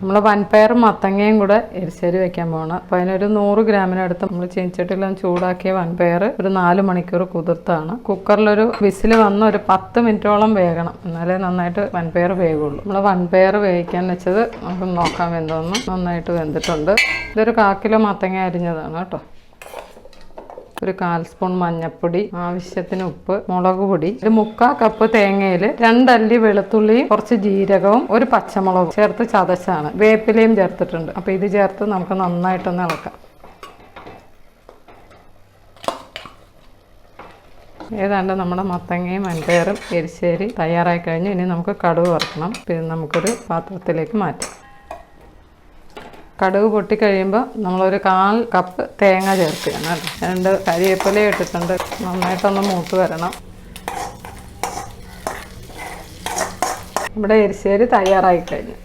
നമ്മൾ വൻപയർ മത്തങ്ങയും കൂടെ എരിശ്ശേരി വെക്കാൻ പോകണം അപ്പോൾ അതിനൊരു നൂറ് ഗ്രാമിനടുത്ത് നമ്മൾ ചീനിച്ചട്ടിലും ചൂടാക്കിയ വൻപയർ ഒരു നാല് മണിക്കൂർ കുതിർത്താണ്. കുക്കറിലൊരു വിസിൽ വന്ന് ഒരു പത്ത് മിനിറ്റോളം വേകണം. എന്നാലേ നന്നായിട്ട് വൻപയർ വേകുള്ളൂ നമ്മൾ വൻപയർ വേവിക്കാൻ വെച്ചത് നമുക്ക് നോക്കാൻ വെന്തോന്ന്. നന്നായിട്ട് വെന്തിട്ടുണ്ട്. ഇതൊരു കാക്കിലോ കിലോ മത്തങ്ങ അരിഞ്ഞതാണ് കേട്ടോ. ഒരു കാൽ സ്പൂൺ മഞ്ഞപ്പൊടി ആവശ്യത്തിന് ഉപ്പ് മുളക് പൊടി ഒരു മുക്കാൽ കപ്പ് തേങ്ങയിൽ രണ്ടല്ലി വെളുത്തുള്ളിയും കുറച്ച് ജീരകവും ഒരു പച്ചമുളകും ചേർത്ത് ചതച്ചാണ്. വേപ്പിലയും ചേർത്തിട്ടുണ്ട്. അപ്പോൾ ഇത് ചേർത്ത് നമുക്ക് നന്നായിട്ടൊന്ന് ഇളക്കാം. ഏതാണ്ട് നമ്മുടെ മത്തങ്ങയും മൺപയറും എരിശ്ശേരി തയ്യാറായി കഴിഞ്ഞ്. ഇനി നമുക്ക് കടുവ് വറക്കണം. പിന്നെ നമുക്കൊരു പാത്രത്തിലേക്ക് മാറ്റാം. കടുക് പൊട്ടിക്കഴിയുമ്പോൾ നമ്മളൊരു കാൽ കപ്പ് തേങ്ങ ചേർക്കുകയാണ് കേട്ടോ രണ്ട് കരിയേപ്പില ഇട്ടിട്ടുണ്ട്. നന്നായിട്ടൊന്ന് മൂത്ത് വരണം. നമ്മുടെ എരിശ്ശേരി തയ്യാറായി കഴിഞ്ഞു.